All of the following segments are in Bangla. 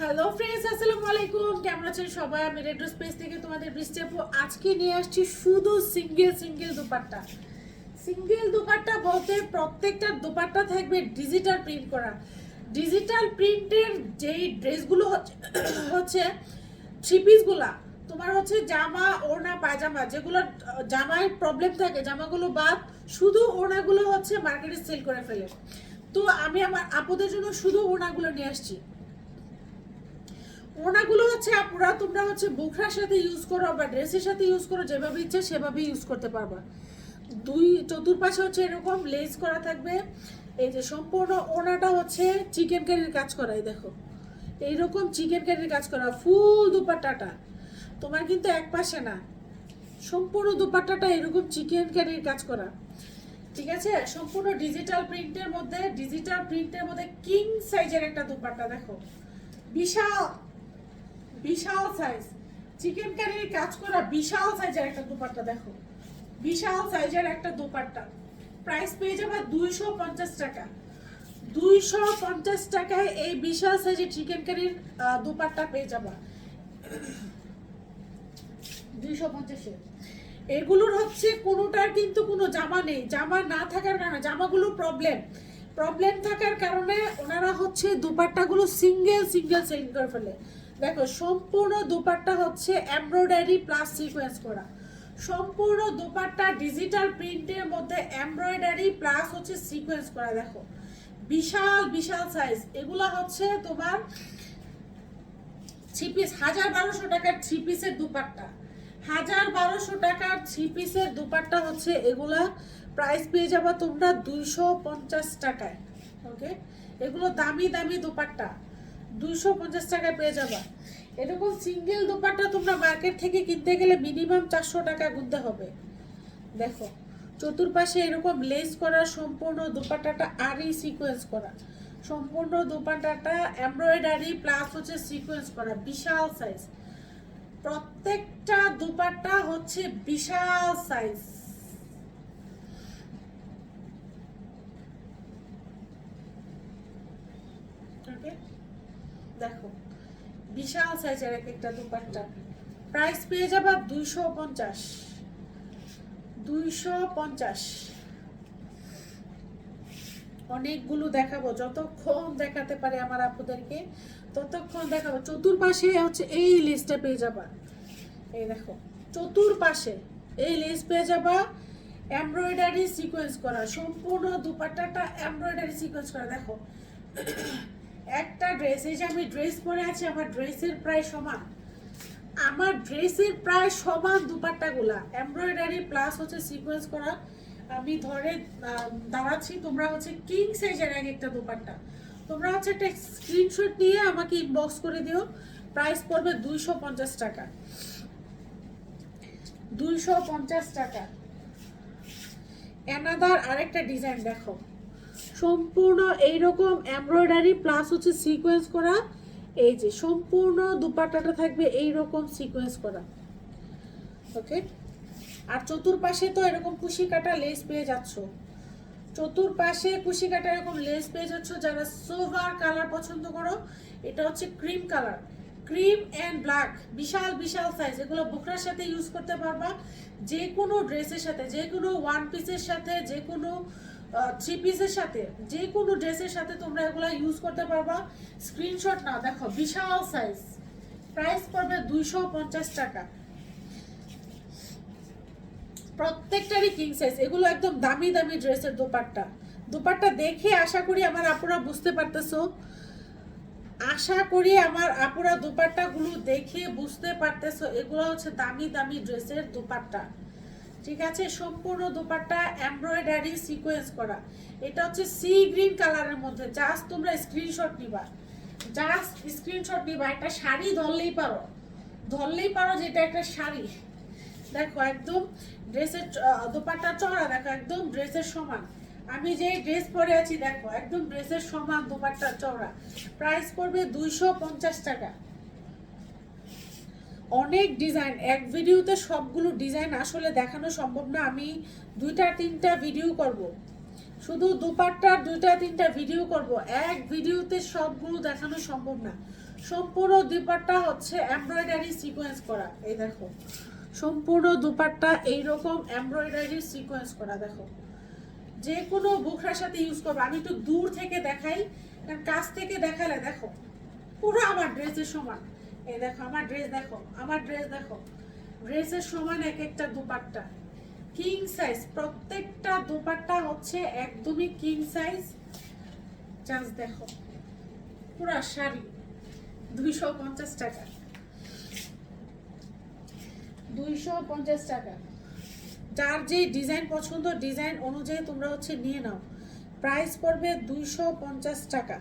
হ্যালো ফ্রেন্ডস আসসালামু আলাইকুম। কেমন আছেন সবাই? আমি রেড্রো স্পেস থেকে তোমাদের বৃষ্টি আজকে নিয়ে আসছি শুধু single single dupatta. Single dupatta বলতে প্রত্যেকটা দুপাট্টা থাকবে ডিজিটাল প্রিন্ট করা। ডিজিটাল প্রিন্টের যেই ড্রেসগুলো হচ্ছে থ্রি পিসগুলা তোমার হচ্ছে জামা, ওড়না, পায়জামা, যেগুলো, জামায় প্রবলেম থাকে, জামাগুলো বাদ, শুধু ওড়নাগুলো হচ্ছে মার্কেটে সেল করে ফেলে। তো আমি আমার আপুদের জন্য শুধু ওড়নাগুলো নিয়ে আসছি। ওনাগুলো হচ্ছে আপুরা তোমরা হচ্ছে বুকরার সাথে ইউজ করো বা ড্রেসের সাথে ইউজ করো, যেভাবে ইচ্ছে সেভাবে ইউজ করতে পারবা। দুই, চতুর্পাশে হচ্ছে এরকম লেস করা থাকবে। এই যে সম্পূর্ণ ওনাটা হচ্ছে চিকেন কারির কাজ করা এই দেখো। এইরকম চিকেন কারির কাজ করা ফুল দুপাট্টাটা। তোমার কিন্তু এক পাশে না, সম্পূর্ণ দুপাট্টাটা এরকম চিকেন কারির কাজ করা। ঠিক আছে? সম্পূর্ণ ডিজিটাল প্রিন্টের মধ্যে ডিজিটাল প্রিন্টের মধ্যে কিং সাইজের একটা দুপাট্টা, দেখো। বিশাল বিশাল সাইজ চিকেন কারির কাজ করা বিশাল সাইজের একটা দুপাট্টা, দেখো। বিশাল সাইজের একটা দুপাট্টা। প্রাইস পেয়ে যাবে দুইশো পঞ্চাশ টাকা। দুইশো পঞ্চাশ টাকায় এই বিশাল সাইজের চিকেন কারির পেয়ে যাবা। দুইশো পঞ্চাশে। এগুলোর হচ্ছে কোনোটার কিন্তু কোনো জামা নেই। জামা না থাকার কারণে, জামাগুলো প্রবলেম প্রবলেম থাকার কারণে ওনারা হচ্ছে দুপাট্টাগুলো সিঙ্গেল সিঙ্গেল সেল করে ফেলে। দেখো, সম্পূর্ণ দুপাট্টা হচ্ছে এমব্রয়ডারি প্লাস সিকোয়েন্স করা। সম্পূর্ণ দুপাট্টা ডিজিটাল প্রিন্টের মধ্যে এমব্রয়ডারি প্লাস হচ্ছে সিকোয়েন্স করা, দেখো। বিশাল বিশাল সাইজ এগুলা হচ্ছে তোমার থ্রি পিস হাজার বারোশো টাকার থ্রি পিসের দুপাট্টা। হাজার বারোশো টাকার থ্রি পিসের দুপাট্টা হচ্ছে এগুলা। প্রাইস পেয়ে যাবা তোমরা দুইশো পঞ্চাশ টাকায়। ওকে এগুলো দামি দামি দুপাট্টা। দুইশো পঞ্চাশ টাকায় পেয়ে যাবা। এরকম সিঙ্গেল দুপাট্টা তোমরা মার্কেট থেকে কিনতে গেলে মিনিমাম চারশো টাকা গুনতে হবে। দেখো, চতুর্পাশে এরকম লেস করা সম্পূর্ণ দুপাট্টাটা আরই সিকোয়েন্স করা। সম্পূর্ণ দুপাট্টাটা এমব্রয়ডারি প্লাস হচ্ছে সিকোয়েন্স করা, বিশাল সাইজ প্রত্যেকটা দুপাট্টা হচ্ছে বিশাল সাইজ ওকে দেখো বিশাল সাইজের এক একটা দুপাট্টা। প্রাইস পেয়ে যাবা দুইশো পঞ্চাশ। দুইশো পঞ্চাশ। অনেকগুলো দেখাবো। যতক্ষণ দেখাতে পারে আমার আপুদেরকে, ততক্ষণ দেখাবো। চতুর্পাশে হচ্ছে এই লিস্টটা পেয়ে যাবা। এই দেখো, চতুর্পাশে এই লিস্ট পেয়ে যাবা এমব্রয়ডারি সিকোয়েন্স করা। সম্পূর্ণ দুপাট্টাটা এমব্রয়ডারি সিকোয়েন্স করা। দেখো একটা ড্রেস এই যে আমি ড্রেস পরে আছি, আমার ড্রেসের প্রায় সমান। আমার ড্রেসের প্রায় সমান দুপাট্টাগুলা এমব্রয়ডারি প্লাস হচ্ছে সিকোয়েন্স করা। আমি ধরে দাঁড়াচ্ছি, তোমরা হচ্ছে কিং সাইজের এক একটা দুপাট্টা। তোমরা হচ্ছে একটা স্ক্রিনশট নিয়ে আমাকে ইনবক্স করে দিও। প্রাইস পড়বে দুইশো পঞ্চাশ টাকা। দুইশো পঞ্চাশ টাকা। এনাদার আরেকটা ডিজাইন দেখো। সম্পূর্ণ এইরকম এমব্রয়ডারি প্লাস হচ্ছে সিকোয়েন্স করা। এই যে সম্পূর্ণ দুপাট্টাটা থাকবে এইরকম সিকোয়েন্স করা। ওকে আর চতুর্পাশে তো এরকম কুশি কাটা লেস পেয়ে যাচ্ছ। চতুর্পাশে কুশি কাটা এরকম লেস পেয়ে যাচ্ছ, যারা সোভার কালার পছন্দ করো, এটা হচ্ছে cream colour cream and black বিশাল বিশাল সাইজ এগুলো বুকরার সাথে ইউজ করতে পারবা। যে কোনো ড্রেসের সাথে যে কোনো ওয়ান পিসের সাথে যে কোনো থ্রি পিসের সাথে যে কোনো ড্রেসের সাথে তোমরা এগুলো ইউজ করতে পারবা। স্ক্রিনশট না, দেখো, বিশাল সাইজ প্রাইস পড়বে দুইশো পঞ্চাশ টাকা। প্রত্যেকটারই কিং সাইজ এগুলো একদম দামি দামি ড্রেসের দোপাট্টা। দোপাট্টা দেখে আশা করি আমার আপুরা বুঝতে পারতেছো। আশা করি আমার আপুরা দোপাট্টাগুলো দেখে বুঝতে পারতেছো। এগুলো হচ্ছে দামি দামি ড্রেসের দোপাট্টা। ঠিক আছে? সম্পূর্ণ দোপাট্টা এমব্রয়ডারি সিকোয়েন্স করা। এটা হচ্ছে সি গ্রিন কালারের মধ্যে। জাস্ট তোমরা স্ক্রিনশট নিবা। জাস্ট স্ক্রিনশট নিবা। একটা শাড়ি ধরলেই পারো। ধরলেই পারো যে এটা একটা শাড়ি। দেখো, একদম ড্রেসের দোপাট্টা চড়া, দেখো, একদম ড্রেসের সমান। আমি যে ড্রেস পরে আছি, দেখো, একদম ড্রেসের সমান দোপাট্টা চওড়া প্রাইস পড়বে দুইশো পঞ্চাশ টাকা। অনেক ডিজাইন এক ভিডিওতে সবগুলো ডিজাইন আসলে দেখানো সম্ভব না। আমি দুইটা, তিনটা ভিডিও করব। শুধু দুপাট্টার দুইটা, তিনটা ভিডিও করব। এক ভিডিওতে সবগুলো দেখানো সম্ভব না। সম্পূর্ণ দুপাট্টা হচ্ছে এমব্রয়ডারি সিকোয়েন্স করা। এই দেখো। সম্পূর্ণ দুপাট্টা এইরকম এমব্রয়ডারি সিকোয়েন্স করা, দেখো। যে কোনো বুকরার সাথে ইউজ করব। আমি একটু দূর থেকে দেখাই, কারণ কাছ থেকে দেখালে, দেখো, পুরো আমার ড্রেসের সমান। এই দেখো, আমার ড্রেস দেখো, আমার ড্রেস দেখো। ড্রেসের সমান এক একটা দুপাট্টা। কিং সাইজ প্রত্যেকটা দুপাট্টা হচ্ছে একদমই কিং সাইজ চান্স দেখো, পুরা শাড়ি, দুইশো পঞ্চাশ টাকা। দুইশো পঞ্চাশ টাকা। যার যে ডিজাইন পছন্দ ডিজাইন অনুযায়ী তোমরা হচ্ছে নিয়ে নাও। প্রাইস পড়বে দুইশো পঞ্চাশ টাকা।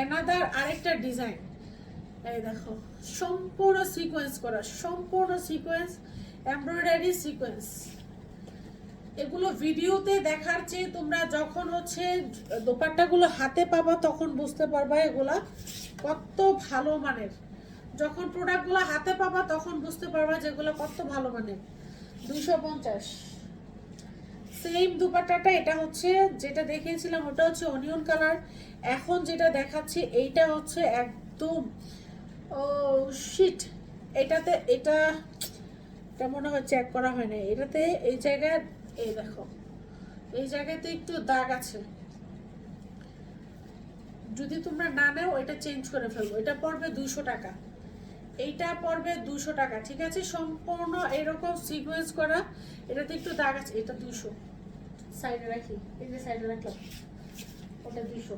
এনাদার আরেকটা ডিজাইন এই দেখো, সম্পূর্ণ সিকোয়েন্স করা, সম্পূর্ণ সিকোয়েন্স এমব্রয়ডারি সিকোয়েন্স এগুলো ভিডিওতে দেখার চেয়ে তোমরা যখন হচ্ছে দোপাট্টাগুলো হাতে পাবা তখন বুঝতে পারবা এগুলা কত ভালো মানের। যখন প্রোডাক্টগুলো হাতে পাবা তখন বুঝতে পারবা যেগুলো কত ভালো মানের। দুইশো পঞ্চাশ। সেম দুপাট্টাটা, এটা হচ্ছে যেটা দেখিয়েছিলাম, ওটা হচ্ছে অনিয়ন কালার এখন যেটা দেখাচ্ছি, এইটা হচ্ছে একদম, ও শিট এটাতে, এটা এটা মনে হয় চেক করা হয় না এটাতে, এই জায়গায়, এই দেখো, এই জায়গাতে একটু দাগ আছে। যদি তোমরা না নেও, এটা চেঞ্জ করে ফেলব। এটা পড়বে দুশো টাকা। এইটা পড়বে দুশো টাকা, ঠিক আছে? সম্পূর্ণ এরকম সিকোয়েন্স করা, এটাতে একটু দাগ আছে। এটা দুশো সাইডে রাখি। এই যে সাইডে রাখলাম। ওটা দুশো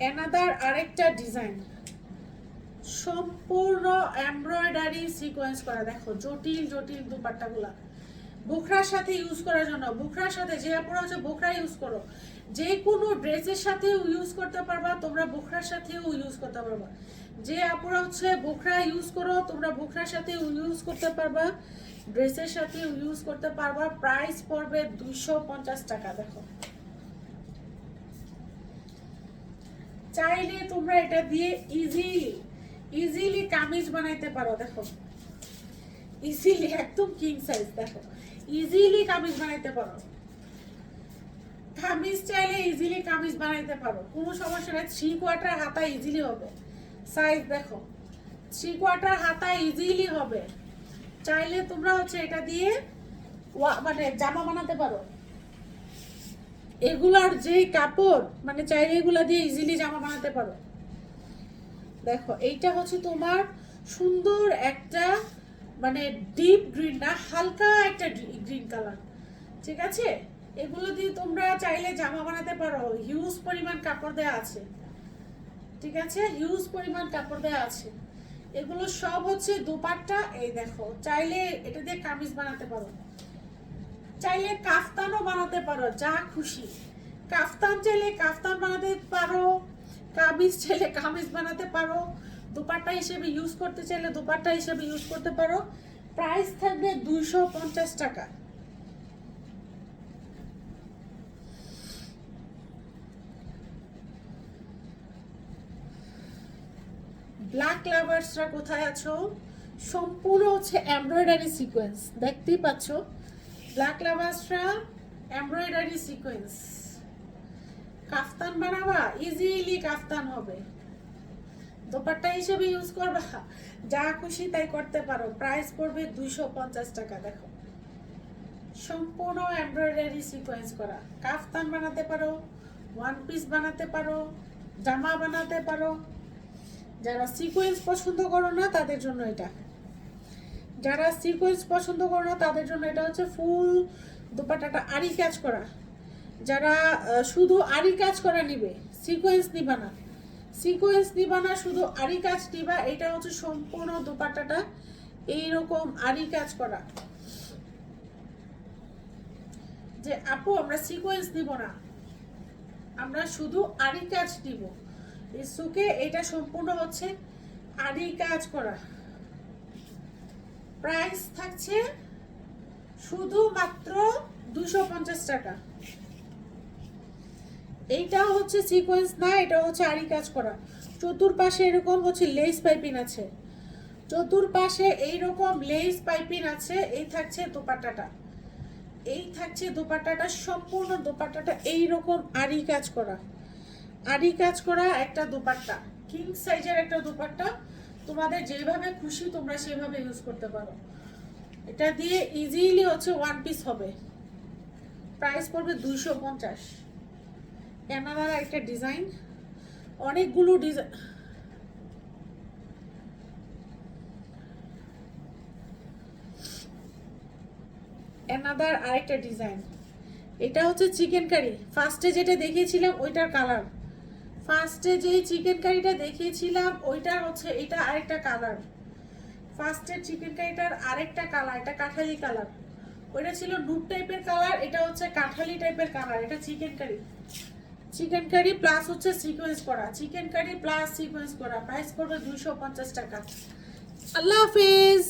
এনাদার আরেকটা ডিজাইন সম্পূর্ণ এমব্রয়ডারি সিকোয়েন্স করা। দেখো, জটিল জটিল দুপাট্টাগুলা বুকরার সাথে ইউজ করার জন্য বুকরার সাথে যে আপনারা হচ্ছে বুকরা ইউজ করো। যে কোনো ড্রেসের সাথেও ইউজ করতে পারবা, তোমরা বুকরার সাথেও ইউজ করতে পারবা। যে আপুরা হচ্ছে বুকরা ইউজ করো, তোমরা বুকরার সাথে ইউজ করতে পারবা। ড্রেসের সাথে ইউজ করতে পারবা। প্রাইস পড়বে দুইশো পঞ্চাশ টাকা, দেখো। চাইলে তোমরা এটা দিয়ে ইজিলি ইজিলি কামিজ বানাইতে পারো, দেখো। ইজিলি একদম কিং সাইজ দেখো। ইজিলি কামিজ বানাইতে পারো। কামিজ চাইলে ইজিলি কামিজ বানাইতে পারো। কোনো সমস্যা নেই থ্রি কোয়ার্টার হাতা ইজিলি হবে। সাইজ দেখো থ্রি কোয়ার্টার হাতা ইজিলি হবে। চাইলে তোমরা হচ্ছে এটা দিয়ে মানে জামা বানাতে পারো। এগুলার যেই কাপড় মানে চাইলে এগুলা দিয়ে ইজিলি জামা বানাতে পারো। দেখো, এইটা হচ্ছে তোমার সুন্দর একটা মানে ডিপ গ্রিন না, হালকা একটা গ্রিন কালার ঠিক আছে? এগুলো দিয়ে তোমরা চাইলে জামা বানাতে পারো। হিউজ পরিমাণ কাপড় দেওয়া আছে। ঠিক আছে? হিউজ পরিমাণ কাপড় দেওয়া আছে। এগুলো সব হচ্ছে দুপাট্টা। এই দেখো, চাইলে এটা দিয়ে কামিজ বানাতে পারো। চাইলে কাফতানও বানাতে পারো, যা খুশি। কাফতান চাইলে কাফতান বানাতে পারো, কামিজ চাইলে কামিজ বানাতে পারো, দুপাট্টা হিসেবে ইউজ করতে চাইলে দুপাট্টা হিসেবে ইউজ করতে পারো। প্রাইস থাকবে দুইশো পঞ্চাশ টাকা। ব্ল্যাক লাভার্সরা কোথায় আছো? সম্পূর্ণ হচ্ছে এমব্রয়ডারি সিকোয়েন্স দেখতেই পাচ্ছ। ব্ল্যাক লাভার্সরা এমব্রয়ডারি সিকোয়েন্স কাফতান বানাবা ইজিলি কাফতান হবে। দোপাট্টা হিসেবে ইউজ করবা। যা খুশি তাই করতে পারো। প্রাইস পড়বে দুইশো পঞ্চাশ টাকা, দেখো। সম্পূর্ণ এমব্রয়ডারি সিকোয়েন্স করা। কাফতান বানাতে পারো ওয়ান পিস বানাতে পারো, জামা বানাতে পারো। যারা সিকোয়েন্স পছন্দ করো না, তাদের জন্য এটা। যারা সিকোয়েন্স পছন্দ করো না, তাদের জন্য এটা হচ্ছে ফুল দুপাটাটা আরি কাজ করা। যারা শুধু আরি কাজ করা নিবে সিকোয়েন্স নিবা না। সিকোয়েন্স নিবা না, শুধু আরি কাজ নিবা, এটা হচ্ছে সম্পূর্ণ দুপাটাটা এইরকম আরি কাজ করা। যে, আপু, আমরা সিকোয়েন্স নিব না। আমরা শুধু আরি কাজ নিব। এই সুকে এটা সম্পূর্ণ হচ্ছে আরি কাজ করা। প্রাইস থাকছে শুধুমাত্র দুশো পঞ্চাশ টাকা। এইটা হচ্ছে সিকোয়েন্স না এটা হচ্ছে আরি কাজ করা। চতুর্পাশে এরকম হচ্ছে লেস পাইপিং আছে। চতুর্পাশে এইরকম লেস পাইপিং আছে, এই থাকছে দোপাট্টাটা। এই থাকছে দোপাট্টাটা, সম্পূর্ণ দোপাট্টাটা এইরকম আড়ি কাজ করা। আড়ি কাজ করা একটা দোপাট্টা কিং সাইজের একটা দোপাট্টা। তোমাদের যেভাবে খুশি তোমরা সেভাবে ইউজ করতে পারো। এটা দিয়ে ইজিলি হচ্ছে ওয়ান পিস হবে। প্রাইস পড়বে দুইশো পঞ্চাশ। ক্যানাডার একটা ডিজাইন অনেকগুলো ডিজাইন অ্যানাদার আরেকটা ডিজাইন এটা হচ্ছে চিকেন কারি ফার্স্টে যেটা দেখিয়েছিলাম, ওইটার কালার ফার্স্টে যেই চিকেন কারিটা দেখিয়েছিলাম, ওইটা হচ্ছে, এটা আরেকটা কালার ফার্স্টের চিকেন কারিটার আরেকটা কালার এটা কাঠালি কালার ওইটা ছিল নুট টাইপের কালার এটা হচ্ছে কাঠালি টাইপের কালার এটা chicken curry chicken curry plus হচ্ছে সিকোয়েন্স করা। চিকেন কারি প্লাস সিকোয়েন্স করা। প্রাইস পড়বে দুইশো পঞ্চাশ টাকা। আল্লাহ হাফিজ!